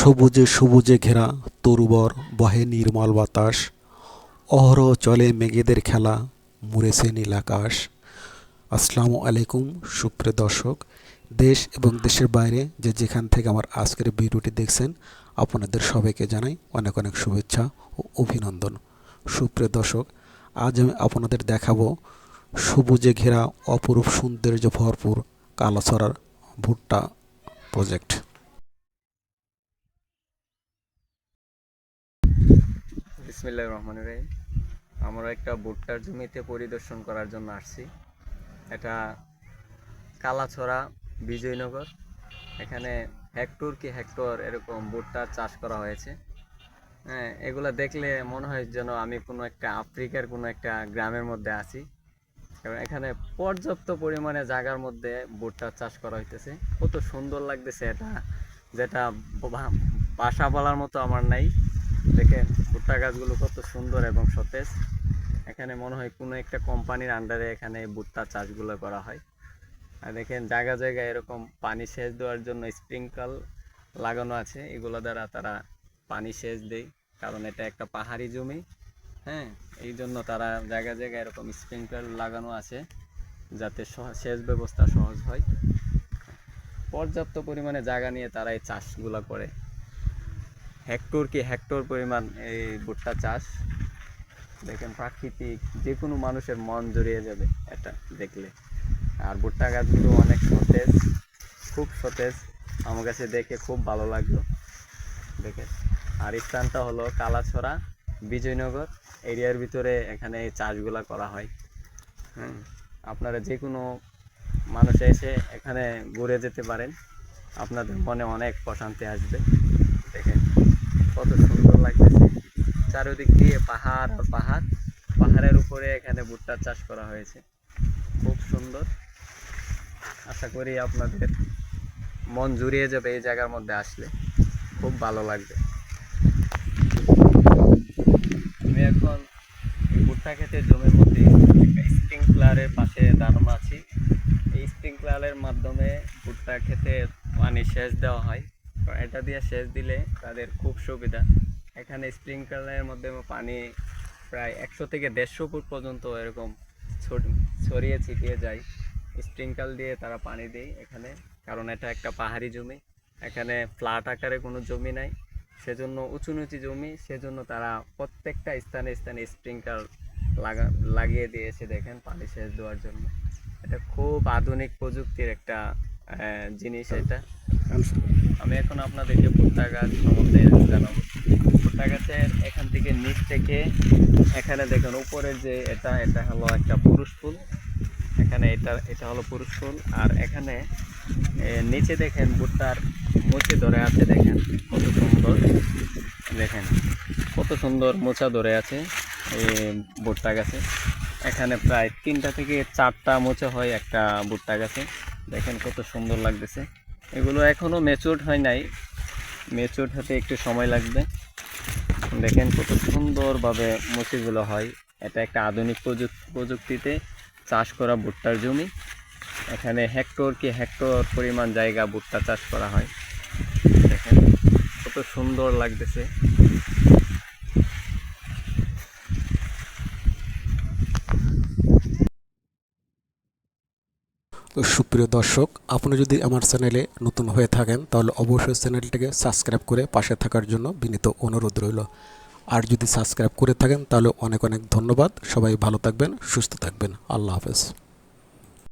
সবুজে সবুজে ঘেরা তরুবর, বহে নির্মল বাতাস, অহরহ চলে মেঘেদের খেলা, মুড়েছে নীল আকাশ। আসসালামু আলাইকুম, সুপ্রিয় দর্শক, দেশ এবং দেশের বাইরে যে যেখান থেকে আমার আজকের ভিডিওটি দেখছেন, আপনাদের সবাইকে জানাই অনেক অনেক শুভেচ্ছা ও অভিনন্দন। সুপ্রিয় দর্শক, আজ আমি আপনাদের দেখাবো সবুজে ঘেরা অপরূপ সৌন্দর্য ভরপুর কালাছড়ার ভুট্টা প্রজেক্ট। বিসমিল্লাহ রহমান রহিম। আমরা একটা ভুট্টার জমিতে পরিদর্শন করার জন্য আসছি। এটা কালাছড়া বিজয়নগর। এখানে হেক্টর কি হেক্টর এরকম ভুট্টার চাষ করা হয়েছে। হ্যাঁ এগুলা দেখলে মনে হয় যেন আমি কোনো একটা আফ্রিকার কোনো একটা গ্রামের মধ্যে আছি। কারণ এখানে পর্যাপ্ত পরিমাণে জায়গার মধ্যে ভুট্টার চাষ করা হইতেছে। কত সুন্দর লাগতেছে এটা। যেটা বাসা বলার মতো আমার নাই। দেখেন, ভুট্টা গাছগুলো কত সুন্দর এবং সতেজ। এখানে মনে হয় কোনো একটা কোম্পানির আন্ডারে এখানে ভুট্টা চাষগুলো করা হয়। আর দেখেন, জায়গা জায়গায় এরকম পানি সেচ দেওয়ার জন্য স্প্রিঙ্কল লাগানো আছে। এগুলো দ্বারা তারা পানি সেচ দেয়, কারণ এটা একটা পাহাড়ি জমি। হ্যাঁ এই জন্য তারা জায়গা জায়গায় এরকম স্প্রিঙ্কলার লাগানো আছে, যাতে সেচ ব্যবস্থা সহজ হয়। পর্যাপ্ত পরিমাণে জায়গা নিয়ে তারা এই চাষগুলো করে। হেক্টর কি হেক্টর পরিমাণ এই ভুট্টা চাষ? দেখেন প্রাকৃতিক যে কোনো মানুষের মন জড়িয়ে যাবে এটা দেখলে। আর ভুট্টা গাছগুলো অনেক সতেজ, খুব সতেজ। আমার কাছে দেখে খুব ভালো লাগল। দেখে আর স্থানটা হলো কালাছড়া, বিজয়নগর। এরিয়ার ভিতরে এখানে চাষগুলা করা হয়। হুম। আপনারা যে কোনো মানুষ এসে এখানে ঘুরে যেতে পারেন। আপনাদের মনে অনেক প্রশান্তি আসবে। দেখেন। কত সুন্দর লাগতেছে। চারিদিক দিয়ে পাহাড় আর পাহাড়। পাহাড়ের উপরে এখানে ভুট্টার চাষ করা হয়েছে। খুব সুন্দর। আশা করি আপনাদের মন জুড়িয়ে যাবে এই জায়গার মধ্যে আসলে। খুব ভালো লাগবে। আমি এখন ভুট্টা ক্ষেতের জমির মধ্যে স্প্রিংকলারের পাশে দাঁড়ানো আছি। এই স্প্রিংকলারের মাধ্যমে ভুট্টা ক্ষেতে পানি সেচ দেওয়া হয়। এটা দিয়ে সেচ দিলে তাদের খুব সুবিধা। এখানে স্প্রিংকলারের মধ্যে পানি প্রায় একশো থেকে দেড়শো ফুট পর্যন্ত এরকম ছড়িয়ে ছিটিয়ে যায়। স্প্রিংকল দিয়ে তারা পানি দেয় এখানে, কারণ এটা একটা পাহাড়ি জমি। এখানে ফ্ল্যাট আকারে কোনো জমি নাই। সেজন্য উঁচু নিচু জমি, সেজন্য তারা প্রত্যেকটা স্থানে স্থানে স্প্রিংকল লাগা, লাগিয়ে দিয়েছে দেখেন পানি সেচ দেওয়ার জন্য। এটা খুব আধুনিক প্রযুক্তির একটা জিনিস এটা। আমি এখন আপনাদেরকে ভুট্টা গাছ সম্বন্ধে জানাব। ভুট্টা গাছের এখান থেকে নিচ থেকে এখানে দেখেন উপরের যে এটা এটা হলো একটা পুরুষ ফুল এখানে এটা এটা হলো পুরুষ ফুল আর এখানে নিচে দেখেন ভুট্টার মুচে ধরে আছে দেখেন। কত সুন্দর। দেখেন, কত সুন্দর মোচা ধরে আছে এই ভুট্টা গাছে এখানে প্রায় তিনটা থেকে চারটা মোচা হয় একটা ভুট্টা গাছে দেখেন কত সুন্দর লাগতেছে। এগুলো এখনও ম্যাচিউরড হয় নাই। ম্যাচিউরড হতে একটু সময় লাগবে। দেখেন কত সুন্দরভাবে মুচিগুলো হয়। এটা একটা আধুনিক প্রযুক- প্রযুক্তিতে চাষ করা ভুট্টার জমি। এখানে হেক্টর কি হেক্টর পরিমাণ জায়গা ভুট্টা চাষ করা হয়। দেখেন কত সুন্দর লাগতেছে। তো সুপ্রিয় দর্শক, আপনি যদি আমার চ্যানেলে নতুন হয়ে থাকেন, তাহলে অবশ্যই চ্যানেলটিকে সাবস্ক্রাইব করে পাশে থাকার জন্য বিনীত অনুরোধ রইল। আর যদি সাবস্ক্রাইব করে থাকেন, তাহলে অনেক অনেক ধন্যবাদ। সবাই ভালো থাকবেন, সুস্থ থাকবেন। আল্লাহ হাফেজ।